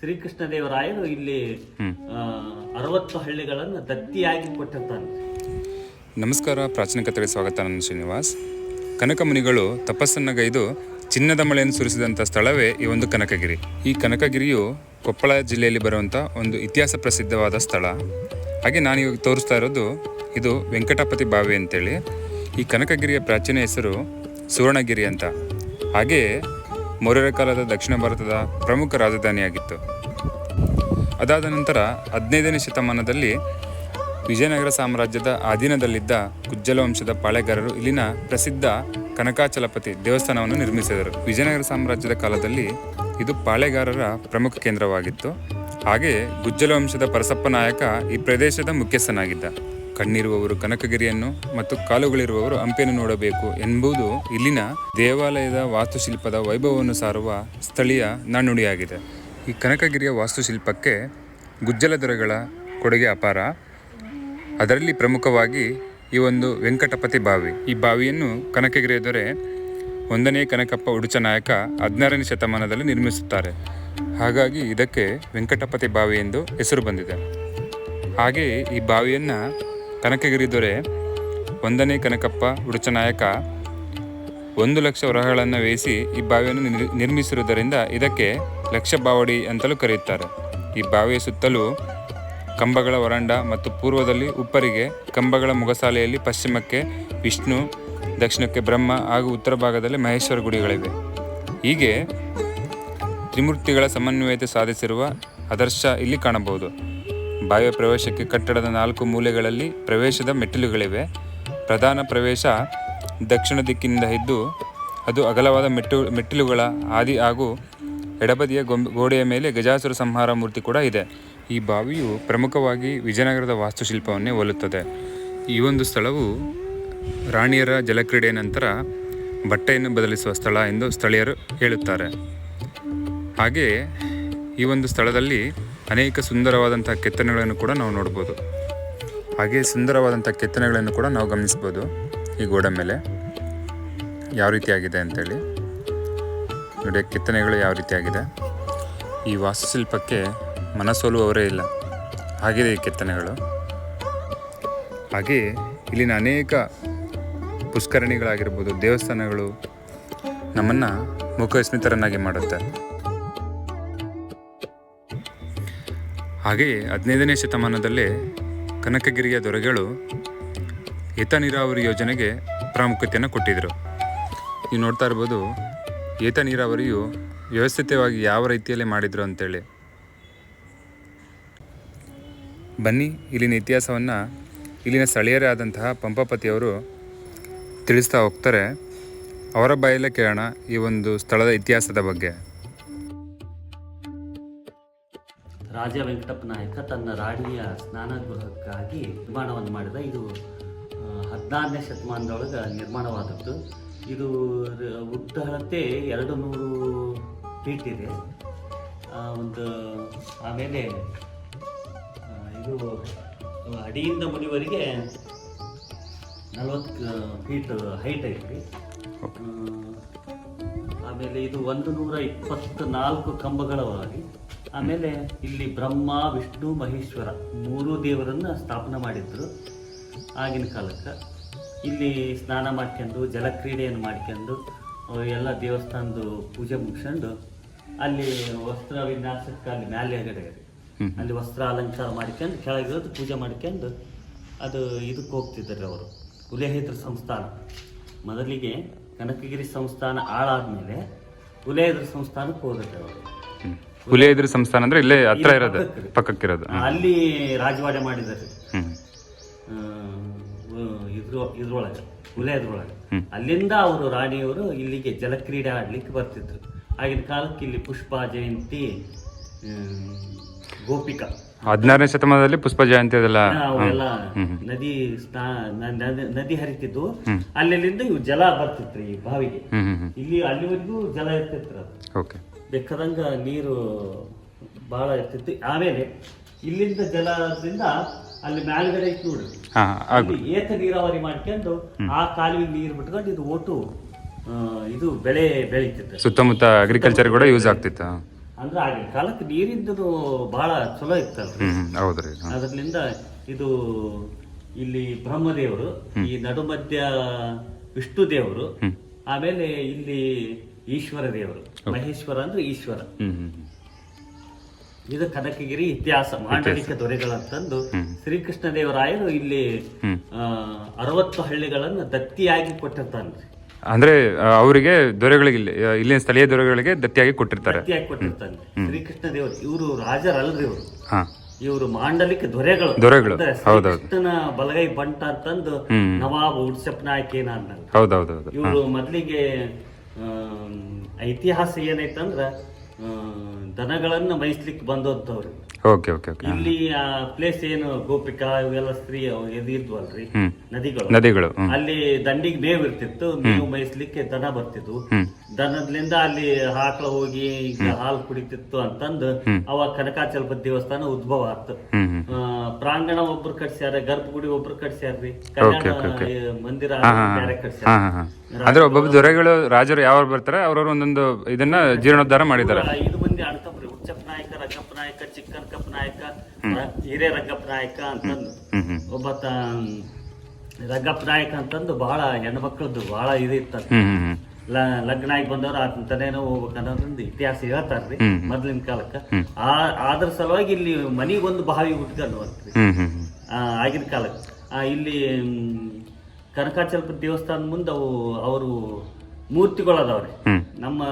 ಶ್ರೀಕೃಷ್ಣ ದೇವರಾಯರು ಇಲ್ಲಿ ಅರವತ್ತು ಹಳ್ಳಿಗಳನ್ನು ದತ್ತಿಯಾಗಿ ಕೊಟ್ಟಿರ್ತಾನೆ ನಮಸ್ಕಾರ ಪ್ರಾಚೀನ ಕಥೆಗೆ ಸ್ವಾಗತ ನನ್ನ ಶ್ರೀನಿವಾಸ್. ಕನಕ ಮುನಿಗಳು ತಪಸ್ಸನ್ನಗೈದು ಚಿನ್ನದ ಮಳೆಯನ್ನು ಸುರಿಸಿದಂಥ ಸ್ಥಳವೇ ಈ ಒಂದು ಕನಕಗಿರಿ. ಈ ಕನಕಗಿರಿಯು ಕೊಪ್ಪಳ ಜಿಲ್ಲೆಯಲ್ಲಿ ಬರುವಂಥ ಒಂದು ಇತಿಹಾಸ ಪ್ರಸಿದ್ಧವಾದ ಸ್ಥಳ. ಹಾಗೆ ನಾನು ಇವಾಗ ತೋರಿಸ್ತಾ ಇರೋದು ಇದು ವೆಂಕಟಪತಿ ಬಾವಿ ಅಂತೇಳಿ. ಈ ಕನಕಗಿರಿಯ ಪ್ರಾಚೀನ ಹೆಸರು ಸುವರ್ಣಗಿರಿ ಅಂತ. ಹಾಗೆಯೇ ಮೌರ್ಯರ ಕಾಲದ ದಕ್ಷಿಣ ಭಾರತದ ಪ್ರಮುಖ ರಾಜಧಾನಿಯಾಗಿತ್ತು. ಅದಾದ ನಂತರ ಹದಿನೈದನೇ ಶತಮಾನದಲ್ಲಿ ವಿಜಯನಗರ ಸಾಮ್ರಾಜ್ಯದ ಅಧೀನದಲ್ಲಿದ್ದ ಗುಜ್ಜಲ ವಂಶದ ಪಾಳೆಗಾರರು ಇಲ್ಲಿನ ಪ್ರಸಿದ್ಧ ಕನಕಾಚಲಪತಿ ದೇವಸ್ಥಾನವನ್ನು ನಿರ್ಮಿಸಿದರು. ವಿಜಯನಗರ ಸಾಮ್ರಾಜ್ಯದ ಕಾಲದಲ್ಲಿ ಇದು ಪಾಳೆಗಾರರ ಪ್ರಮುಖ ಕೇಂದ್ರವಾಗಿತ್ತು. ಹಾಗೆಯೇ ಗುಜ್ಜಲ ವಂಶದ ಪರಸಪ್ಪ ನಾಯಕ ಈ ಪ್ರದೇಶದ ಮುಖ್ಯಸ್ಥನಾಗಿದ್ದ. ಕಣ್ಣಿರುವವರು, ಕನಕಗಿರಿಯನ್ನು ಮತ್ತು ಕಾಲುಗಳಿರುವವರು ಹಂಪೆಯನ್ನು ನೋಡಬೇಕು ಎಂಬುದು ಇಲ್ಲಿನ ದೇವಾಲಯದ ವಾಸ್ತುಶಿಲ್ಪದ ವೈಭವವನ್ನು ಸಾರುವ ಸ್ಥಳೀಯ ನಾಣ್ಣುಡಿಯಾಗಿದೆ. ಈ ಕನಕಗಿರಿಯ ವಾಸ್ತುಶಿಲ್ಪಕ್ಕೆ ಗುಜ್ಜಲ ದೊರೆಗಳ ಕೊಡುಗೆ ಅಪಾರ. ಅದರಲ್ಲಿ ಪ್ರಮುಖವಾಗಿ ಈ ಒಂದು ವೆಂಕಟಪತಿ ಬಾವಿ. ಈ ಬಾವಿಯನ್ನು ಕನಕಗಿರಿಯ ದೊರೆ ಒಂದನೇ ಕನಕಪ್ಪ ಉಡುಚ ನಾಯಕ ಹದಿನಾರನೇ ಶತಮಾನದಲ್ಲಿ ನಿರ್ಮಿಸುತ್ತಾರೆ. ಹಾಗಾಗಿ ಇದಕ್ಕೆ ವೆಂಕಟಪತಿ ಬಾವಿ ಎಂದು ಹೆಸರು ಬಂದಿದೆ. ಹಾಗೆಯೇ ಈ ಬಾವಿಯನ್ನು ಕನಕಗಿರಿ ದೊರೆ ಒಂದನೇ ಕನಕಪ್ಪ ಉಡುಚ ನಾಯಕ ಒಂದು ಲಕ್ಷ ವರಹಗಳನ್ನು ವೇಯಿಸಿ ಈ ಬಾವಿಯನ್ನು ನಿರ್- ನಿರ್ಮಿಸಿರುವುದರಿಂದ ಇದಕ್ಕೆ ಲಕ್ಷ ಬಾವಡಿ ಅಂತಲೂ ಕರೆಯುತ್ತಾರೆ. ಈ ಬಾವಿಯ ಸುತ್ತಲೂ ಕಂಬಗಳ ವರಂಡ ಮತ್ತು ಪೂರ್ವದಲ್ಲಿ ಉಪ್ಪರಿಗೆ ಕಂಬಗಳ ಮುಗಸಾಲೆಯಲ್ಲಿ ಪಶ್ಚಿಮಕ್ಕೆ ವಿಷ್ಣು, ದಕ್ಷಿಣಕ್ಕೆ ಬ್ರಹ್ಮ ಹಾಗೂ ಉತ್ತರ ಭಾಗದಲ್ಲಿ ಮಹೇಶ್ವರ ಗುಡಿಗಳಿವೆ. ಹೀಗೆ ತ್ರಿಮೂರ್ತಿಗಳ ಸಮನ್ವಯತೆ ಸಾಧಿಸಿರುವ ಆದರ್ಶ ಇಲ್ಲಿ ಕಾಣಬಹುದು. ಬಾವಿಯ ಪ್ರವೇಶಕ್ಕೆ ಕಟ್ಟಡದ ನಾಲ್ಕು ಮೂಲೆಗಳಲ್ಲಿ ಪ್ರವೇಶದ ಮೆಟ್ಟಿಲುಗಳಿವೆ. ಪ್ರಧಾನ ಪ್ರವೇಶ ದಕ್ಷಿಣ ದಿಕ್ಕಿನಿಂದ ಇದ್ದು ಅದು ಅಗಲವಾದ ಮೆಟ್ಟು, ಮೆಟ್ಟಿಲುಗಳ ಆದಿ ಹಾಗೂ ಎಡಬದಿಯ ಗೋಡೆಯ ಮೇಲೆ ಗಜಾಸುರ ಸಂಹಾರ ಮೂರ್ತಿ ಕೂಡ ಇದೆ. ಈ ಬಾವಿಯು ಪ್ರಮುಖವಾಗಿ ವಿಜಯನಗರದ ವಾಸ್ತುಶಿಲ್ಪವನ್ನೇ ಹೋಲುತ್ತದೆ. ಈ ಒಂದು ಸ್ಥಳವು ರಾಣಿಯರ ಜಲಕ್ರೀಡೆಯ ನಂತರ ಬಟ್ಟೆಯನ್ನು ಬದಲಿಸುವ ಸ್ಥಳ ಎಂದು ಸ್ಥಳೀಯರು ಹೇಳುತ್ತಾರೆ. ಹಾಗೆಯೇ ಈ ಒಂದು ಸ್ಥಳದಲ್ಲಿ ಅನೇಕ ಸುಂದರವಾದಂಥ ಕೆತ್ತನೆಗಳನ್ನು ಕೂಡ ನಾವು ನೋಡ್ಬೋದು. ಹಾಗೆ ಸುಂದರವಾದಂಥ ಕೆತ್ತನೆಗಳನ್ನು ಕೂಡ ನಾವು ಗಮನಿಸ್ಬೋದು ಈ ಗೋಡೆ ಮೇಲೆ. ಯಾವ ರೀತಿಯಾಗಿದೆ ಅಂತೇಳಿ. ನೋಡಿ, ಕೆತ್ತನೆಗಳು ಯಾವ ರೀತಿಯಾಗಿದೆ ಈ ವಾಸ್ತುಶಿಲ್ಪಕ್ಕೆ ಮನಸೋಲುವವರೇ ಇಲ್ಲ. ಹಾಗಿದೆ ಈ ಕೆತ್ತನೆಗಳು. ಹಾಗೆಯೇ ಇಲ್ಲಿನ ಅನೇಕ ಪುಷ್ಕರಣಿಗಳಾಗಿರ್ಬೋದು, ದೇವಸ್ಥಾನಗಳು ನಮ್ಮನ್ನು ಮುಖಸ್ಮಿತರನ್ನಾಗಿ ಮಾಡುತ್ತೆ. ಹಾಗೆಯೇ ಹದಿನೈದನೇ ಶತಮಾನದಲ್ಲೇ ಕನಕಗಿರಿಯ ದೊರೆಗಳು ಏತ ನೀರಾವರಿ ಯೋಜನೆಗೆ ಪ್ರಾಮುಖ್ಯತೆಯನ್ನು ಕೊಟ್ಟಿದ್ದರು. ನೀವು ನೋಡ್ತಾ ಇರ್ಬೋದು ಏತ ನೀರಾವರಿಯು ವ್ಯವಸ್ಥಿತವಾಗಿ ಯಾವ ರೀತಿಯಲ್ಲಿ ಮಾಡಿದರು ಅಂತೇಳಿ. ಬನ್ನಿ, ಇಲ್ಲಿನ ಇತಿಹಾಸವನ್ನು ಇಲ್ಲಿನ ಸ್ಥಳೀಯರೇ ಆದಂತಹ ಪಂಪಪತಿಯವರು ತಿಳಿಸ್ತಾ ಹೋಗ್ತಾರೆ. ಅವರ ಬಾಯಲ್ಲೇ ಕೇಳೋಣ ಈ ಒಂದು ಸ್ಥಳದ ಇತಿಹಾಸದ ಬಗ್ಗೆ. ರಾಜ ವೆಂಕಟಪ್ಪ ನಾಯಕ ತನ್ನ ರಾಣಿಯ ಸ್ನಾನಗೃಹಕ್ಕಾಗಿ ನಿರ್ಮಾಣವನ್ನು ಮಾಡಿದ. ಇದು ಹದಿನಾರನೇ ಶತಮಾನದೊಳಗೆ ನಿರ್ಮಾಣವಾದದ್ದು. ಇದು ಉದ್ದಳತೆ ಉದ್ದ ಎರಡು ನೂರು ಫೀಟ್ ಇದೆ ಒಂದು, ಆಮೇಲೆ ಇದು, ಅಡಿಯಿಂದ ಮುನಿವರೆಗೆ ನಲವತ್ತು ಫೀಟ್ ಹೈಟ್ ಐತಿ. ಆಮೇಲೆ ಇದು ಒಂದು ನೂರ ಇಪ್ಪತ್ನಾಲ್ಕು ಕಂಬಗಳವಾಗಿ ಆಮೇಲೆ ಇಲ್ಲಿ ಬ್ರಹ್ಮ ವಿಷ್ಣು ಮಹೇಶ್ವರ ಮೂರು ದೇವರನ್ನ ಸ್ಥಾಪನೆ ಮಾಡಿದ್ರು ಆಗಿನ ಕಾಲಕ್ಕೆ. ಇಲ್ಲಿ ಸ್ನಾನ ಮಾಡ್ಕೊಂಡು ಜಲಕ್ರೀಡೆಯನ್ನು ಮಾಡ್ಕೊಂಡು ಎಲ್ಲ ದೇವಸ್ಥಾನದ ಪೂಜೆ ಮುಗಿಸ್ಕೊಂಡು ಅಲ್ಲಿ ವಸ್ತ್ರ ವಿನ್ಯಾಸಕ್ಕೆ ಅಲ್ಲಿ ಮ್ಯಾಲೆ ಆಗಡೆ ಅಲ್ಲಿ ವಸ್ತ್ರ ಅಲಂಕಾರ ಮಾಡ್ಕೊಂಡು ಕೆಳಗಿರೋದು ಪೂಜೆ ಮಾಡ್ಕೊಂಡು ಅದು ಇದಕ್ಕೆ ಹೋಗ್ತಿದ್ದಾರೆ ಅವರು. ಉಲೇಹಿದ್ರ ಸಂಸ್ಥಾನ. ಮೊದಲಿಗೆ ಕನಕಗಿರಿ ಸಂಸ್ಥಾನ ಹಾಳಾದ್ಮೇಲೆ ಉಲೇಹಿದ್ರ ಸಂಸ್ಥಾನಕ್ಕೆ ಹೋಗುತ್ತೆ ಅವರು. ಹುಲಿಯದ್ರ ಸಂಸ್ಥಾನ ಅಂದ್ರೆ ಇಲ್ಲೇ ಹತ್ರ ಇರೋದು ಪಕ್ಕಕ್ಕಿರೋದು. ಅಲ್ಲಿ ರಾಜವಾಡೆ ಮಾಡಿದ್ದಾರೆ. ಇದ್ರೊಳಗೆ ಉಲೇದ್ರೊಳಗೆ ಹ್ಮ್. ಅಲ್ಲಿಂದ ಅವರು ರಾಣಿಯವರು ಇಲ್ಲಿಗೆ ಜಲಕ್ರೀಡೆ ಆಡ್ಲಿಕ್ಕೆ ಬರ್ತಿದ್ರು. ಆಗಿನ ಕಾಲಕ್ಕೆ ಇಲ್ಲಿ ಪುಷ್ಪ ಜಯಂತಿ ಗೋಪಿಕಾ. ಹದಿನಾರನೇ ಶತಮಾನದಲ್ಲಿ ಪುಷ್ಪ ಜಯಂತಿ ಅದೆಲ್ಲ. ನದಿ ನದಿ- ಹರಿತಿದ್ದು. ಅಲ್ಲೆಲ್ಲಿಂದ ಇವು ಜಲ ಬರ್ತಿತ್ರಿ ಈ ಬಾವಿಗೆ. ಇಲ್ಲಿ ಅಲ್ಲಿವರೆಗೂ ಜಲ ಇರ್ತಿತ್ತು ಓಕೆ. ಬೇಕಾದಂಗ ನೀರು ಬಹಳ ಇರ್ತಿತ್ತು. ಆಮೇಲೆ ಇಲ್ಲಿಂದ ಜಲದಿಂದ ಅಲ್ಲಿ ಮ್ಯಾಲ್ಗಡೆ ಐತಿ ನೋಡ್ರಿ ಏತ ನೀರಾವರಿ ಮಾಡ್ಕೊಂಡು ಆ ಕಾಲುವೆ ನೀರು ಬಿಟ್ಕೊಂಡು ಇದು ಒಟ್ಟು ಇದು ಬೆಳೆ ಬೆಳೀತಿತ್ತು. ಸುತ್ತಮುತ್ತ ಅಗ್ರಿಕಲ್ಚರ್ ಕೂಡ ಯೂಸ್ ಆಗ್ತಿತ್ತು. ಅಂದ್ರೆ ಆಗಿನ ಕಾಲಕ್ಕೆ ನೀರಿದ್ದು ಬಹಳ ಚಲೋ ಇತ್ತಲ್ರಿ. ಹೌದ್ರಿ ಅದರಿಂದ ಇದು ಇಲ್ಲಿ ಬ್ರಹ್ಮದೇವರು ಈ ನಡುಮಧ್ಯ ವಿಷ್ಣು ದೇವರು ಆಮೇಲೆ ಇಲ್ಲಿ ಈಶ್ವರ ದೇವರು. ಮಹೇಶ್ವರ ಅಂದ್ರೆ ಈಶ್ವರ. ಇದು ಕನಕಗಿರಿ ಇತಿಹಾಸ ಮಾಂಡಲಿಕ ದೊರೆಗಳಂತಂದು ಶ್ರೀಕೃಷ್ಣ ದೇವರಾಯರು ಇಲ್ಲಿ ಅರವತ್ತು ಹಳ್ಳಿಗಳನ್ನು ದತ್ತಿಯಾಗಿ ಕೊಟ್ಟಿರ್ತಾನ್ರಿ ಅಂದ್ರೆ ಅವರಿಗೆ ದೊರೆಗಳಿಗೆ ಇಲ್ಲಿ ಇಲ್ಲಿನ ಸ್ಥಳೀಯ ದೊರೆಗಳಿಗೆ ದತ್ತಿಯಾಗಿ ಕೊಟ್ಟಿರ್ತಾರೆ. ದತ್ತಿಯಾಗಿ ಕೊಟ್ಟಿರ್ತಾನೆ. ಶ್ರೀಕೃಷ್ಣ ದೇವರು ಇವರು ರಾಜರಲ್ರಿ ಇವರು. ಇವರು ಮಾಂಡಲಿಕ ದೊರೆಗಳು. ದೊರೆಗಳು, ಕೃಷ್ಣನ ಹೌದೌದು. ಬಲಗೈ ಬಂಟ ಅಂತಂದು. ನವಾಬ್ ಉಡ್ಸಪ್ ನಾಯಕೇನ ಅನ್ನಲ್ಲ ಹೌದೌದೌದು. ಇವರು ಮೊದಲಿಗೆ ಇತಿಹಾಸ ಏನೈತಂದ್ರ ದನಗಳನ್ನ ಮೈಸ್ಲಿಕ್ಕೆ ಬಂದವ್ರು ಓಕೆ ಓಕೆ ಓಕೆ ಇಲ್ಲಿ ಆ ಪ್ಲೇಸ್ ಏನು ಗೋಪಿಕಾ ಇವೆಲ್ಲ ಸ್ತ್ರೀ ಅವು ಇದು ಇದ್ವಲ್ರಿ? ನದಿಗಳು. ನದಿಗಳು ಅಲ್ಲಿ ದಂಡಿಗೆ ಮೇವು ಇರ್ತಿತ್ತು ಮೇವು ಮೈಸ್ಲಿಕ್ಕೆ ದನ ಬರ್ತಿದ್ವು. ದನದ್ಲಿಂದ ಅಲ್ಲಿ ಆಕಳ ಹೋಗಿ ಈಗ ಹಾಲು ಕುಡಿತಿತ್ತು ಅಂತಂದು ಅವಾಗ ಕನಕಾಚಲಪತಿ ದೇವಸ್ಥಾನ ಉದ್ಭವ ಆತು. ಪ್ರಾಂಗಣ ಒಬ್ರು ಕಟ್ಸ್ಯಾರ ಗರ್ಭಗುಡಿ ಒಬ್ರು ಕಟ್ಸ್ಯಾರ್ರಿ. ಕಲ್ಯಾಣ ಮಂದಿರ ಬೇರೆ ಕಟ್ಸ್ಯಾರ. ಅಂದ್ರೆ ಒಬ್ಬೊಬ್ಬ ದೊರೆಗಳು ರಾಜರು ಯಾವ ಬರ್ತಾರೆ? ಅವ್ರವ್ರ ಒಂದೊಂದು ಇದನ್ನ ಜೀರ್ಣೋದ್ಧಾರ ಮಾಡಿದ್ದಾರೆ. ಐದು ಮಂದಿ ಅಣ್ತಪ್ರಿ ಉಚ್ಚಪ್ಪ ನಾಯಕ ರಂಗಪ್ಪ ನಾಯಕ ಚಿಕ್ಕನ್ ಕಪ್ಪ ನಾಯಕ ಹಿರೇ ರಂಗಪ್ಪ ನಾಯಕ ಅಂತಂದು. ಒಬ್ಬ ರಂಗಪ್ಪ ನಾಯಕ ಅಂತಂದು ಬಹಳ ಹೆಣ್ಮಕ್ಳದ್ದು ಬಹಳ ಇದು ಇತ್ತ ಲಗ್ನ ಆಗಿ ಬಂದವ್ರು ಆತನೇನೋ ಹೋಗ್ಬೇಕು ಅನ್ನೋದ್ರಿಂದ ಇತಿಹಾಸ ಹೇಳ್ತಾರ್ರಿ. ಮೊದ್ಲಿನ ಕಾಲಕ್ಕ. ಆ ಅದ್ರ ಸಲುವಾಗಿ ಇಲ್ಲಿ ಮನಿಗೊಂದು ಬಾವಿ ಹುಟ್ಕೊಂಡು ಅಂತ್ರಿ ಆ, ಆಗಿನ ಕಾಲಕ್ಕೆ ಆ, ಇಲ್ಲಿ ಕನಕಾಚಲಪ ದೇವಸ್ಥಾನ ಮುಂದೆ ಅವು ಅವರು ಮೂರ್ತಿಗಳದಾವ್ರಿ. ನಮ್ಮ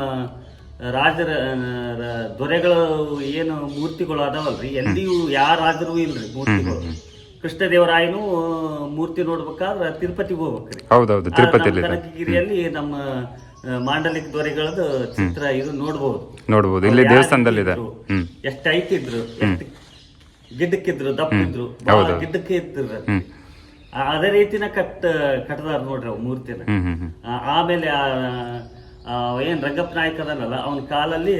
ರಾಜರ ದೊರೆಗಳು ಏನು ಮೂರ್ತಿಗಳು ಅದಾವಲ್ರಿ ಎಲ್ಲಿಯೂ ಯಾವ ರಾಜರು ಇಲ್ರಿ ಮೂರ್ತಿಗಳು. ಕೃಷ್ಣದೇವರಾಯನು ಮೂರ್ತಿ ನೋಡ್ಬೇಕಾದ್ರೆ ತಿರುಪತಿಗೆ ಹೋಗ್ಬೇಕ್ರಿ. ಹೌದೌದು ತಿರುಪತಿ ತಿರುಪತಿಯಲ್ಲಿ ನಮ್ಮ ಕನಕಗಿರಿಯಲ್ಲಿ ನಮ್ಮ ಮಾಂಡಲಿಕ ದೊರೆಗಳದ್ದು ಚಿತ್ರ ಇದು ನೋಡ್ಬೋದು. ನೋಡ್ಬೋದು. ಇಲ್ಲಿ ದೇವಸ್ಥಾನದಲ್ಲಿ ದೇವಸ್ಥಾನದಲ್ಲಿದೆ. ಎಷ್ಟು ಐತಿದ್ರು ಹೈಟ್ ಇದ್ರು ಗಿಡ್ಡಕ್ಕಿದ್ರು ದಪ್ಪಿದ್ರು ಹೌದು. ಗಿಡ್ಡಕ್ಕೆ ಇದ್ರು ಅದೇ ರೀತಿನ ಕಟ್ ಕಟ್ಟದಾರ ನೋಡ್ರಿ ಅವ್ ಮೂರ್ತಿನ. ಆಮೇಲೆ ಏನ್ ರಂಗಪ್ಪ ನಾಯಕ ಅದನಲ್ಲ ಅವನ ಕಾಲಲ್ಲಿ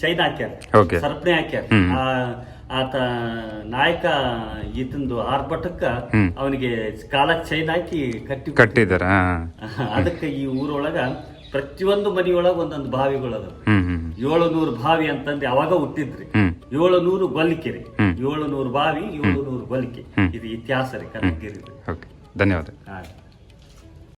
ಚೈನ್ ಹಾಕ್ಯಾರ. ಸರ್ಪಣಿ ಸರಪಣಿ ಹಾಕ್ಯಾರ. ಆ, ಆತ ನಾಯಕ ಈತಂದು ಆರ್ಭಟಕ್ಕ ಅವನಿಗೆ ಕಾಲ ಚೈನ್ ಹಾಕಿ ಕಟ್ಟಿ ಕಟ್ಟಿದಾರ ಅದಕ್ಕೆ ಈ ಊರೊಳಗ ಪ್ರತಿಯೊಂದು ಮನಿಯೊಳಗ ಒಂದೊಂದು ಬಾವಿಗಳದ ಏಳು ನೂರು ಬಾವಿ ಅಂತಂದು ಅವಾಗ ಹುಟ್ಟಿದ್ರಿ? ಏಳು ನೂರು ಗೊಲಿಕೆ ರೀ ಏಳು ನೂರು ಬಾವಿ ಏಳು ನೂರು ಗೊಲಿಕೆ ಇದು ಇತಿಹಾಸ ರೀ ಕನಕಗಿರಿ ಧನ್ಯವಾದ.